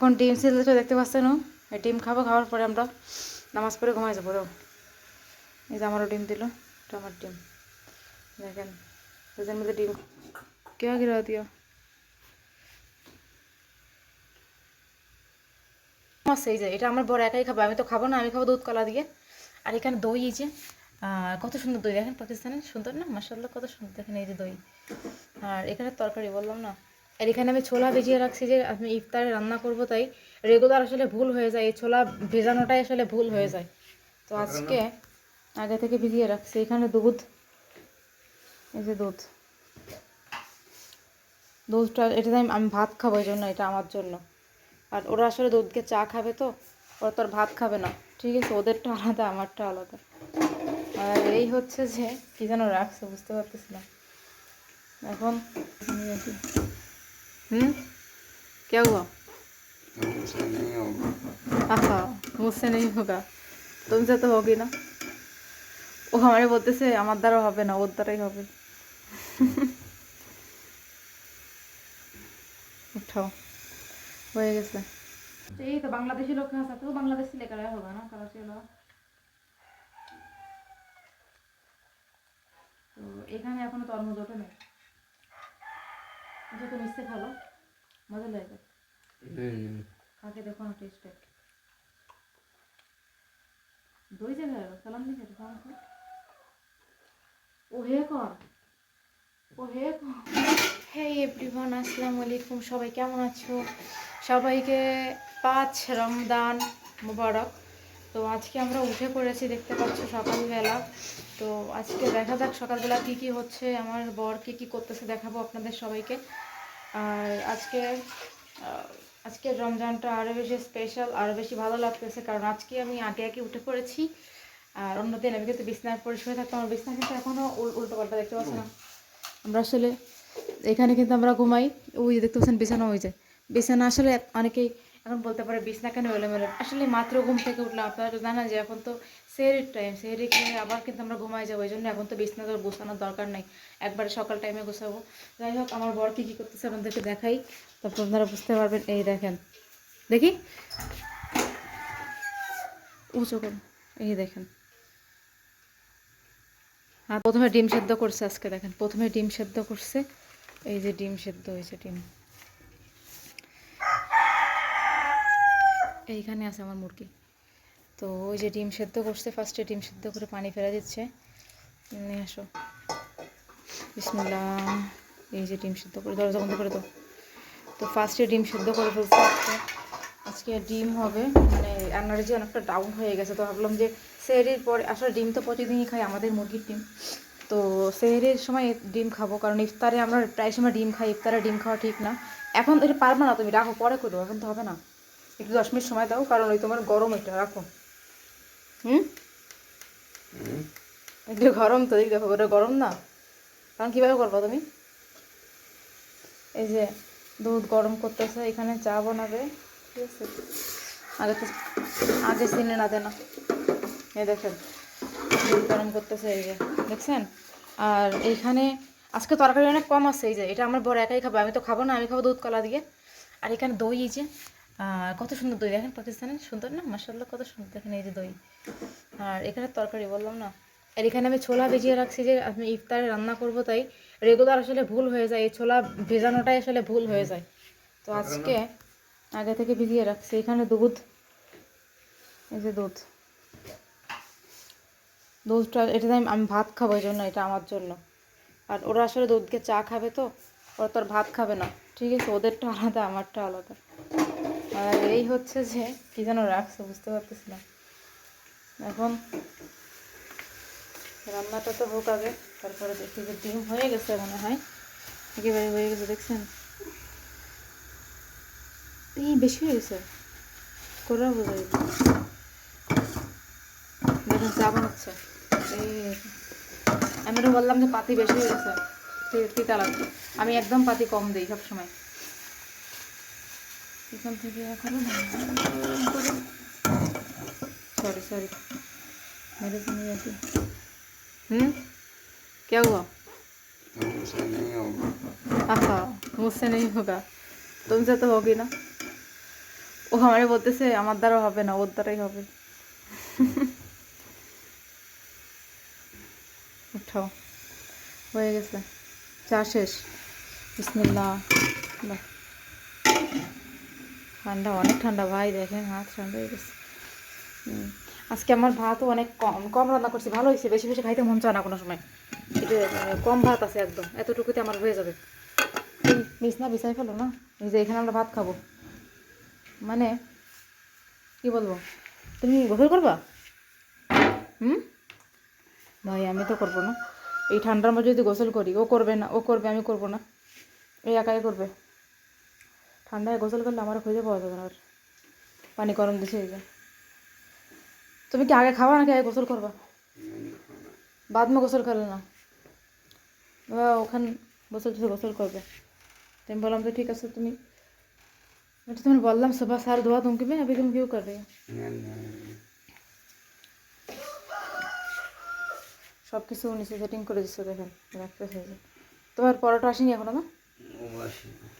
এখন ডিম সিলতে দেখতে পাচ্ছেন ডিম খাব, খাওয়ার পরে আমরা নামাজ পড়ে ঘুমাই যাব দাও এই যে আমারও ডিম দিল, এটা আমার ডিম। দেখেন দুজন মধ্যে ডিম কেউ গিরা দিও। সেই যে, এটা আমার বড় একাই খাব, আমি তো খাব না, আমি খাব দুধ কলা দিয়ে। আর এখানে দই, এই যে কত সুন্দর দই, দেখেন পাকিস্তানের সুন্দর না? মাসাল্লাহ কত সুন্দর, দেখেন এই যে দই। আর এখানে তরকারি বললাম না? আর এখানে আমি ছোলা ভিজিয়ে রাখছি যে আমি ইফতারে রান্না করব তাই রেগুলার আসলে ভুল হয়ে যায়। এই ছোলা ভেজানোটাই আসলে ভুল হয়ে যায়। তো আজকে আগে থেকে ভিজিয়ে রাখছি। এখানে দুধ এই যে দুধ। দুধটা এটাতে আমি আমি ভাত খাব এই জন্য এটা আমার জন্য। আর ওরা আসলে দুধকে চা খাবে তো ওরা তো আর ভাত খাবে না। ঠিক আছে ওদেরটা আলাদা আমারটা আলাদা। আর এই হচ্ছে যে কি যেন রাখছে বুঝতে পারতেছি না। এখন क्या हुआ मुझसे नहीं होगा हाँ मुझसे नहीं होगा तुमसे तो होगी ना ও আমারে বলতেছে, আমার দ্বারা হবে না, ওর দ্বারাই হবে। উঠাও হয়ে গেছে। এই তো বাংলাদেশি লোক আছে, তো বাংলাদেশি লেখারা হবে না, কারও ছিল? তো এখানে এখনও তরমুজ ওঠে নেই। তুমি মিশতে ভালো মজা লাগে খাকে দেখো না টেস্ট দই জায়গায় সালাম দিকে সালাম কর ও হে কর ও হে কর হে এভরিওয়ান আসসালামু আলাইকুম সবাই কেমন আছো? সবাইকে পাঁচ রমদান মুবারক। তো আজকে আমরা উঠে পড়েছি দেখতে পাচ্ছ সকালবেলা। তো আজকে দেখা যাক সকালবেলা কি কি হচ্ছে আমার বর কি কি করতেছে দেখাবো আপনাদের সবাইকে। আর আজকে আজকের আজকে রমজানটা আরও বেশি স্পেশাল আরও বেশি ভালো লাগতেছে। কারণ আজকে আমি আগে আগে উঠে পড়েছি, আর অন্যদিন আমি কিন্তু বিছনার শুয়ে থাকতাম। আমার বিছনা কিন্তু এখনও উল্টো পাল্টা দেখতে পাচ্ছি না। আমরা আসলে এখানে কিন্তু আমরা ঘুমাই। ওই দেখতে পাচ্ছেন, বিছানা হয়ে যায় বিছানা আসলে অনেকেই এখন বলতে পারে বিছনা কেন এলোমেলো? আসলে মাত্র ঘুম থেকে উঠলাম। আপনারা তো জানেন যে এখন তো সেহরির টাইম সেহরি খেয়ে আবার কিন্তু আমরা ঘুমাই যাব এই জন্য এখন তো বিছনা তো গোছানোর দরকার নেই। একবারে সকাল টাইমে গোছাবো। যাই হোক, আমার বর কী কী করতেছে আপনাদেরকে দেখাই। তারপর আপনারা বুঝতে পারবেন, এই দেখেন। দেখি? উঁচু করুন এই দেখেন। আর প্রথমে ডিম সেদ্ধ করছে আজকে, দেখেন। প্রথমে ডিম সেদ্ধ করছে। এই যে ডিম সেদ্ধ হয়েছে, ডিম। এইখানে আছে আমার মুরগি। তো ওই যে ডিম সেদ্ধ করছে, ফার্স্টে ডিম সেদ্ধ করে পানি ফেলে দিচ্ছে। নিয়ে আসো। বিসমুল্লাহ। এই যে ডিম সেদ্ধ করে, দরজা বন্ধ করে দাও। তো ফার্স্টে ডিম সেদ্ধ করে ফেলছে আজকে। আজকে ডিম হবে মানে এনার্জি অনেকটা ডাউন হয়ে গেছে। তো ভাবলাম যে সেহরির পরে, আসলে ডিম তো প্রতিদিনই খাই, আমাদের মুরগির ডিম। তো সেহরির সময় ডিম খাব, কারণ ইফতারে আমরা প্রায় সময় ডিম খাই, ইফতারে ডিম খাওয়া ঠিক না। এখন এটা পারব না তুমি, রাখো, পরে করো এখন তো হবে না। একটু দশ মিনিট সময় দাও কারণ ওই তোমার গরম এটা রাখো। হুম? একটু গরম তো দেখো ওটা গরম না? কারণ কীভাবে করব তুমি? এই যে দুধ গরম করতেছে এখানে চা বানাবে। ঠিক আছে? আগে তো আগে চিনে না দেনা। এই দেখেন দুধ গরম করতেছে এই যে দেখছেন? আর এইখানে আজকে তরকারি অনেক কম আছে এই যে এটা আমার বড় একাই খাব আমি তো খাব না আমি খাব দুধ কলা দিয়ে। আর এখানে দই এই যে কত সুন্দর দই দেখেন পাকিস্তানের সুন্দর না? মাসাল্লাহ কত সুন্দর। দেখেন এই যে দই। আর এখানে তরকারি বললাম না? আর এখানে আমি ছোলা ভিজিয়ে রাখছি যে আমি ইফতারে রান্না করব তাই রেগুলার আসলে ভুল হয়ে যায়। এই ছোলা ভেজানোটাই আসলে ভুল হয়ে যায়। তো আজকে আগে থেকে ভিজিয়ে রাখছি। এখানে দুধ এই যে দুধ। দুধটা আমি আমি ভাত খাব এই জন্য এটা আমার জন্য। আর ওরা আসলে দুধকে চা খাবে তো? ওরা তো আর ভাত খাবে না। ঠিক আছে ওদেরটা আলাদা আমারটা আলাদা। আর এই হচ্ছে যে, কি যেন রাখছে, বুঝতে পারতেছি না। এখন রান্নাটা তো হোক আগে, তারপরে দেখি যে ডিম হয়ে গেছে মনে হয়। একেবারে হয়ে গেছে, দেখছেন? এই বেশি হয়ে গেছে। করে বোঝা যাবে দেখুন, চা হচ্ছে এই আমি তো বললাম যে পাতি বেশি হয়ে গেছে। তিতা লাগবে আমি একদম পাতি কম দিই সবসময়। এখান থেকে এখন सॉरी सॉरी मेरे से नहीं आती हम्म क्या हुआ हमसे नहीं होगा आहा मुझसे नहीं होगा तुमसे तो होगी ना ও আমারে বলতেছে আমার দ্বারা হবে না ওর দ্বারাই হবে উঠাও হয়ে গেছে চা শেষ বিসমিল্লা বাহ। ঠান্ডা, অনেক ঠান্ডা। ভাই, দেখেন, হাত ঠান্ডা হয়ে গেছে। আজকে আমার ভাতও অনেক কম কম রান্না করছি। ভালো হয়েছে, বেশি বেশি খাইতে মন চায় না কোনো সময়। মানে কম ভাত আছে একদম, এতটুকুতে আমার হয়ে যাবে। তুমি বিছনা বিছাই ফেলো না। যে, এখানে আমরা ভাত খাব। মানে কি বলব? তুমি গোসল করবা? হুম? ভাই, আমি তো করব না। এই ঠান্ডার মধ্যে যদি গোসল করি, ও করবে না, ও করবে, আমি করব না। এই একাই করবে। ঠান্ডায় গোসল করলে আমার খুঁজে পাওয়া যাবে না আর। পানি গরম দিছে এই তুমি কি আগে খাবা নাকি আগে গোসল করবা? বাদ মে গোসল করলে না। ওখান গোসল টুসল গোসল করবে। তুমি বললাম তো ঠিক আছে তুমি তো তুমি বললাম সবা সার ধোয়া তুমি কি আবি তুমি কেউ করবে? সব কিছু নিচে সেটিং করে দিচ্ছে দেখেন রাখতে তোমার পরোটা আসেনি এখনও না? আসেনি।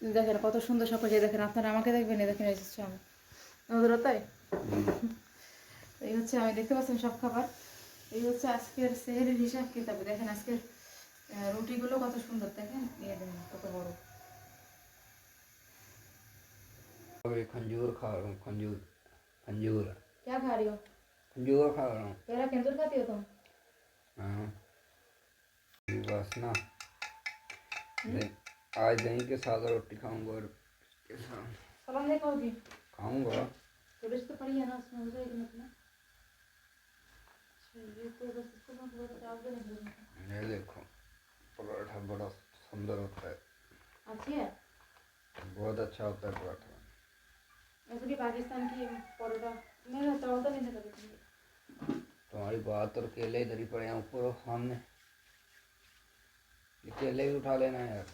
দেখেন কত সুন্দর সব যে দেখেন আপনারা আমাকে দেখবেন এই দেখেন এই হচ্ছে আমি আমাদের তাই এই হচ্ছে আমি দেখতে পাচ্ছেন সব খাবার এই হচ্ছে আজকের সেহেরের হিসাব কিতাবে দেখেন আজকের আহ, রুটিগুলো কত সুন্দর দেখেন এই দেখেন কত বড় अभी खंजूर खा रहा हूँ खंजूर खंजूर क्या खा रही हो खंजूर खा रहा हूँ तेरा केंद्र खाती हो तुम हाँ बस ना दे- आज दही के साथ रोटी खाऊँगा और के साथ। सलाम नहीं खाओगी खाऊँगा। थोड़ी सी तो पड़ी है ना उसमें हो जाएगी मतलब ये तो बस इसको मैं थोड़ा डाल देना ये देखो पराठा बड़ा सुंदर होता है। अच्छी है? बहुत अच्छा होता है पराठा। वैसे भी पाकिस्तान की परोठा मैं तौलता नहीं था कभी तुम्हारी बात और केले इधर ही पड़े हैं ऊपर सामने। ये केले भी उठा लेना यार।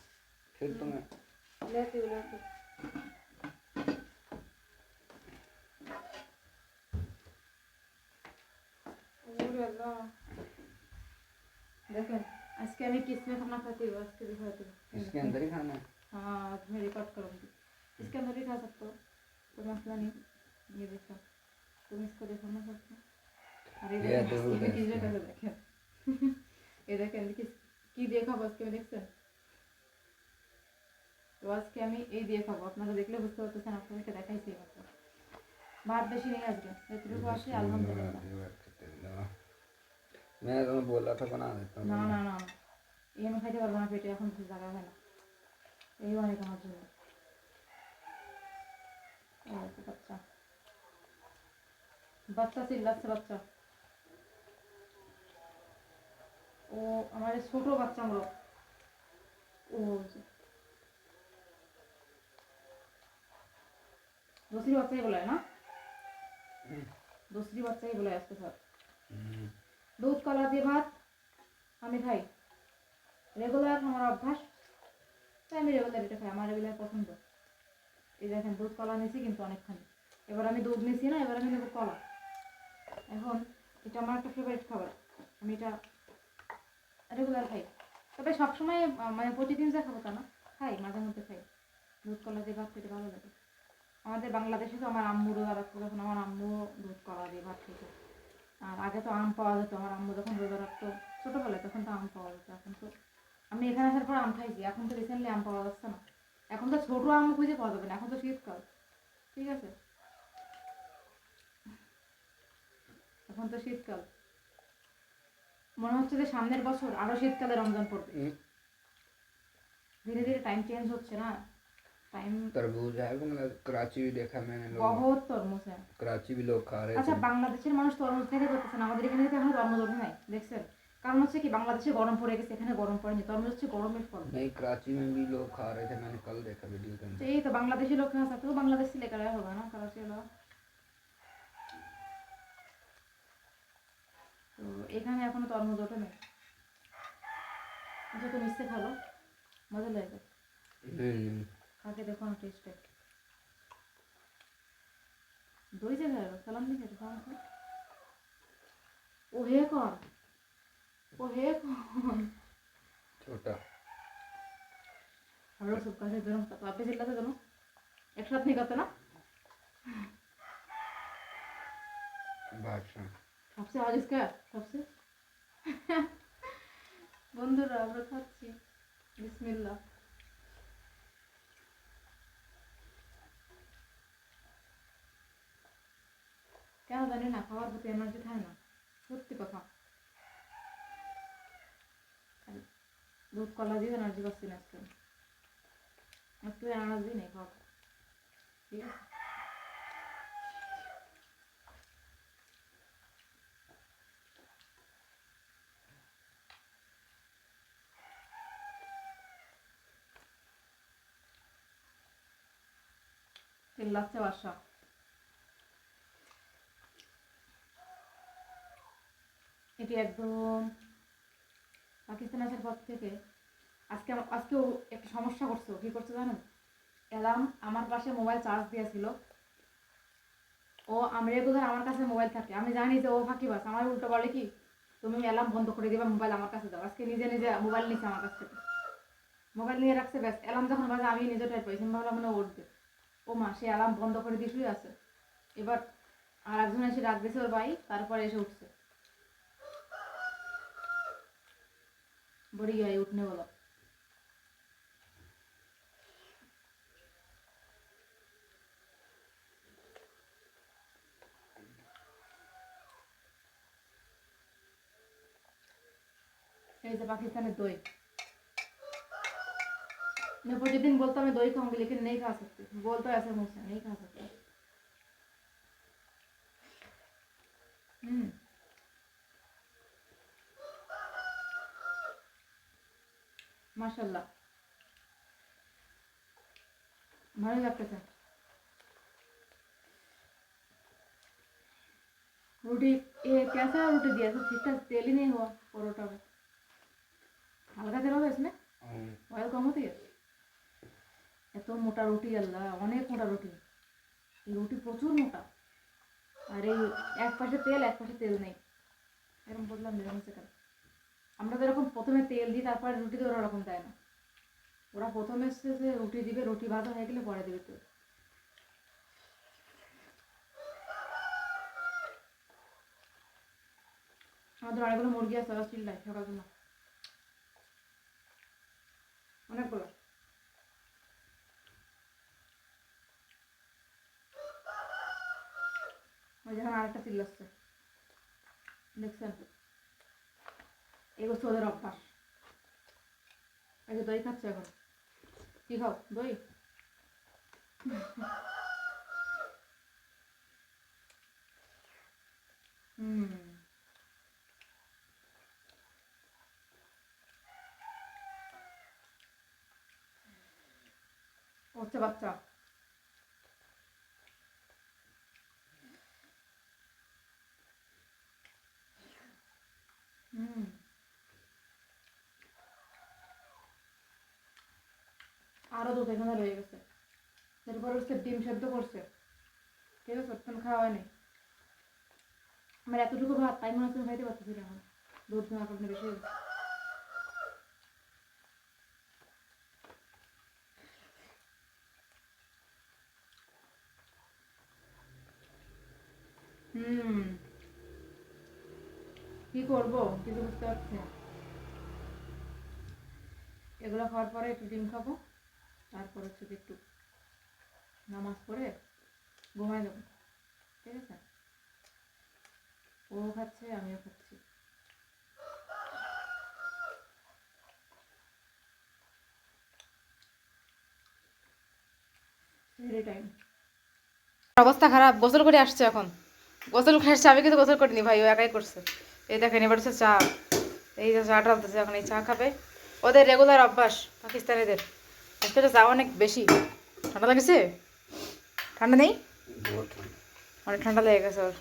फिर तुम्हें लेती हूँ लेती हूँ। ওরে আল্লাহ। দেখেন আজকে আমি किसमें खाना खाती हूँ आज के दिखाती हूँ इसके अंदर ही खाना है हाँ आज मैं रिकॉर्ड करूँगी इसके अंदर भी खा सकते हो कोई मसला नहीं ये देखो तुम इसको देखो ना सकते अरे ये देखो, जरूर इसकी भी चीज़ें देखते कैसे देखें ये देखें किस কি দিয়ে খাবো আজকে আমি দেখছেন তো আজকে আমি এই দিয়ে খাবো আপনারা দেখলে বুঝতে পারতেছেন আপনাদেরকে দেখাইছি মাত্র ভাত বেশি নেই আজকে যতটুকু আসে আলহামদুলিল্লাহ मैं तुम्हें बोला था बना देता না हूँ না না না এই আমি খাইতে পারবো না পেটে এখন কিছু জায়গা হয় না এই অনেক আমার জন্য এই আছে বাচ্চা বাচ্চা চিল্লাচ্ছে বাচ্চা ও আমার এই ছোট বাচ্চাগুলো ও যে। দোসরি বাচ্চাই বলে না দোসরি বাচ্চাই বলে আজকে স্যার हम्म, দুধ কলা দিয়ে ভাত আমি খাই রেগুলার আমার অভ্যাস তাই আমি রেগুলার এটা খাই আমার রেগুলার পছন্দ এই দেখেন দুধ কলা নিয়েছি কিন্তু অনেকখানি এবার আমি দুধ নিয়েছি না এবার আমি নেবো কলা এখন এটা আমার একটা ফেভারিট খাবার আমি এটা রেগুলার খাই তবে সবসময় আহ, মানে প্রতিদিন যা খাবো তা না খাই মাঝে মধ্যে খাই দুধ কলা দিয়ে ভাত খেতে ভালো লাগে আমাদের বাংলাদেশে তো আমার আম্মুরও রাখতো যখন আমার আম্মু দুধ করা দিয়ে ভাত খেত। আর আগে তো আম পাওয়া যেত আমার আম্মু যখন রোজা রাখতো ছোটোবেলায় তখন তো আম পাওয়া যেত। এখন তো আমি এখানে আসার পর আম খাইছি এখন তো রিসেন্টলি আম পাওয়া যাচ্ছে না। এখন তো ছোটো আম খুঁজে পাওয়া যাবে না এখন তো শীতকাল ঠিক আছে? এখন তো শীতকাল। মনে হচ্ছে যে সামনের বছর আরও শীতকালে রমজান পড়বে। ধীরে ধীরে টাইম চেঞ্জ হচ্ছে না? तरबूज है मतलब कराची भी देखा मैंने लोग বহুত তরমুজ হ্যাঁ कराची भी लोग खा रहे আচ্ছা थे বাংলাদেশের মানুষ তরমুজ খেতে করতেছে না আমাদের এখানে তো এখন তরমুজ ওঠে নাই দেখছেন কারণ হচ্ছে কি বাংলাদেশে গরম পড়ে গেছে এখানে গরম পড়েনি তরমুজ হচ্ছে গরমের ফল नहीं कराची में भी लोग खा रहे थे मैंने कल देखा वीडियो के तो अंदर यही तो बांग्लादेशी लोग खा सकते हो बांग्लादेश से लेकर आया होगा ना कराची वाला তো এখানে এখনো তরমুজ ওঠে নেই যত মিশতে খালো মজা লাগবে नहीं नहीं খাকে দেখো না টেস্টে দই জায়গায় সালাম দিকে সালাম কর ও হে কর ও হে কর छोटा हम लोग सबका से दोनों तो आप भी चिल्लाते दोनों एक साथ नहीं करते ना बादशाह सबसे आवाज इसका है, सबसे বন্ধুরা আমরা খাচ্ছি বিসমিল্লাহ জানি না, খাওয়ার প্রতি এনার্জি থাকে না। সত্যি কথা। দুধ, কলা দিয়ে এনার্জি পাচ্ছি না আজকে। একটু এনার্জি নেই খাওয়া ঠিক আছে? চিল্লাচ্ছে বাসা একদম পাকিস্তান আসার পর থেকে আজকে আমার- আজকেও একটা সমস্যা করছে ও। কি করছে জানেন অ্যালার্ম আমার পাশে মোবাইল চার্জ দিয়েছিল। ও আমি রেগুলার আমার কাছে মোবাইল থাকে। আমি জানি যে ও ফাঁকিবাস আমার উল্টো বলে কি, তুমি অ্যালার্ম বন্ধ করে দিবা, মোবাইল আমার কাছে দাও। আজকে নিজে নিজে মোবাইল নিচ্ছে আমার কাছ থেকে। মোবাইল নিয়ে রাখছে, ব্যাস। অ্যালার্ম যখন বাজে, আমি নিজে টাইপ পাইছি ভাবলাম মানে ও উঠবে। ও মা, সে অ্যালার্ম বন্ধ করে দিয়ে শুয়ে আছে। এবার আর একজন এসে ডাক দিয়েছে ওর ভাই, তারপরে এসে উঠছে। बड़ी आई उठने वाला এই যে पाकिस्तानी दही मैं पूरे दिन बोलता मैं दही खाऊंगी लेकिन नहीं खा सकती बोलता ऐसे मुंह से नहीं खा सकती हम्म মাশাল্লাহ ভালো লাগতেছে रोटी ये कैसा रोटी दिया था ठीक ठाक तेल ही नहीं हुआ परोठा में হালকা তেল হবে इसमें और অয়েল কম হতে এত মোটা রুটি আল্লাহ অনেক মোটা রুটি এই রুটি প্রচুর মোটা আর এই এক পাশে তেল এক পাশে তেল নেই এরকম বললাম নিরামিষে কেন আমরা তো এরকম প্রথমে তেল দিই, তারপরে রুটি দিয়ে ওরা ওরকম দেয় না। ওরা প্রথমে এসছে যে রুটি দিবে, রুটি ভাজা হয়ে গেলে পরে দিবে তেল। আমাদের অনেকগুলো মুরগি আছে, ওরা চিল্লায় সকালবেলা অনেকগুলো। ওই যখন আরেকটা চিল্লাচ্ছে। দেখছেন? এগুলো ওদের অভ্যাস। যে দই খাচ্ছে এখন। কি খাও? দই? হুম। হচ্ছে বাচ্চা হুম আরও দুধ এখানে রয়ে গেছে। এরপর হচ্ছে ডিম সেদ্ধ করছে। ঠিক আছে ওখানে খাওয়া হয়নি। আমার এতটুকু ভাত, তাই মনে হচ্ছে খাইতে পারতেছি না এখন। দুধ নেওয়ার কারণে বেশি হুম। কি করব? কিছু বুঝতে পারছি না। এগুলো খাওয়ার পরে একটু ডিম খাব। তারপর হচ্ছে একটু নামাজ পড়ে ঘুমাই যাব ঠিক আছে? ও খাচ্ছে, আমিও খাচ্ছি। অবস্থা খারাপ, গোসল করে আসছে এখন। গোসল খাচ্ছে আমি কিন্তু গোসল করিনি ভাই, ও একাই করছে। এই দেখেন, এবার হচ্ছে চা। এই যে চা ঢালতেছে, এখন এই চা খাবে। ওদের রেগুলার অভ্যাস, পাকিস্তানিদের। আজকে তো চা অনেক বেশি ঠান্ডা লাগেছে ঠান্ডা নেই बहुत ठंड অনেক ঠান্ডা লেগে গেছে ওর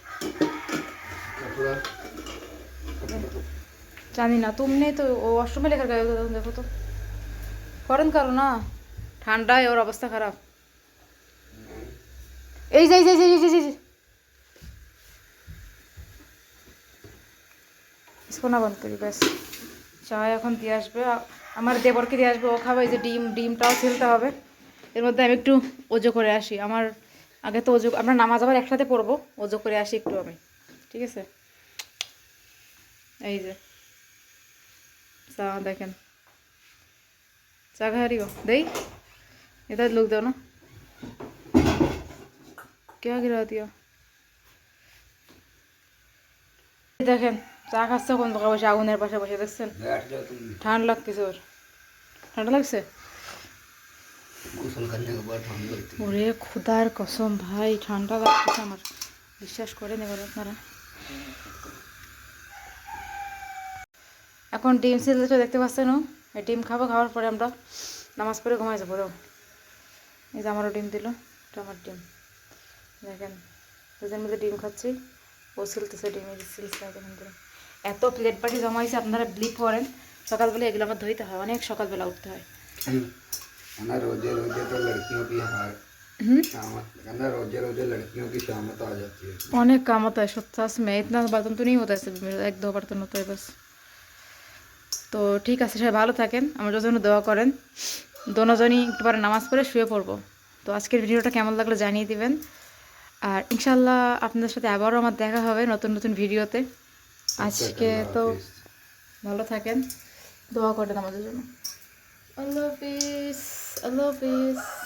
कपड़ा कपड़ा तो জানি না তুমি নেই তো ও অষ্টমে লেখার গায়ে দেখো তো করেন কারো না ঠান্ডায় ওর অবস্থা খারাপ এই যে এই যে এই যে, এই যে, এই যে इसको না বন্ধ করি ব্যাস চা এখন দিয়ে আসবে আ- আমার দেবরকে দিয়ে আসবে ও খাবে এই যে ডিম ডিমটাও ছিলতে হবে এর মধ্যে আমি একটু ওজো করে আসি আমার আগে তো ওজো আমরা নামাজ আবার একসাথে পড়বো ওজো করে আসি একটু আমি ঠিক আছে এই যে চা দেখেন চা খাই हो दही इधर लोग दो ना क्या गिरा दिया দেখেন চা খাচ্ছে কোন দোকান বসে আগুনের পাশে বসে দেখছেন? ঠান্ডা লাগতেছে ওর। ঠান্ডা লাগছে? ওরে খুদার কসম ভাই ঠান্ডা লাগতেছে আমার। বিশ্বাস করেন এবার আপনারা। এখন ডিম সিলতে দেখতে পাচ্ছেন এই ডিম খাব খাওয়ার পরে আমরা নামাজ পড়ে ঘুমাই যাব তো এই যে আমারও ডিম দিল এটা আমার ডিম। দেখেন দুজন মধ্যে ডিম খাচ্ছি। ও সিলতেছে ডিম সিলছে এখান থেকে এত প্লেট পাটি জমাইছে আপনারা ব্লিপ করেন সকালবেলা এগুলো আমার ধুইতে হয় অনেক সকালবেলা উঠতে হয় कहना रोजे रोजे तो लड़कियों की हार হুম शामत कहना रोजे रोजे लड़कियों की शामत आ जाती है अनेक काम होता है सच में इतना बर्तन तो नहीं होता है सिर्फ मेरा एक दो बर्तन होता है बस তো ঠিক আছে সবাই ভালো থাকেন আমার জন্য দোয়া করেন দোনোজনই একটু পরে নামাজ পড়ে শুয়ে পড়বো তো আজকের ভিডিওটা কেমন লাগলো জানিয়ে দিবেন আর ইনশাল্লাহ আপনাদের সাথে আবারও আমার দেখা হবে নতুন নতুন ভিডিওতে আজকে তো ভালো থাকেন। দোয়া করেন আমাদের জন্য। আল্লাহ হাফিজ আল্লাহ হাফিজ।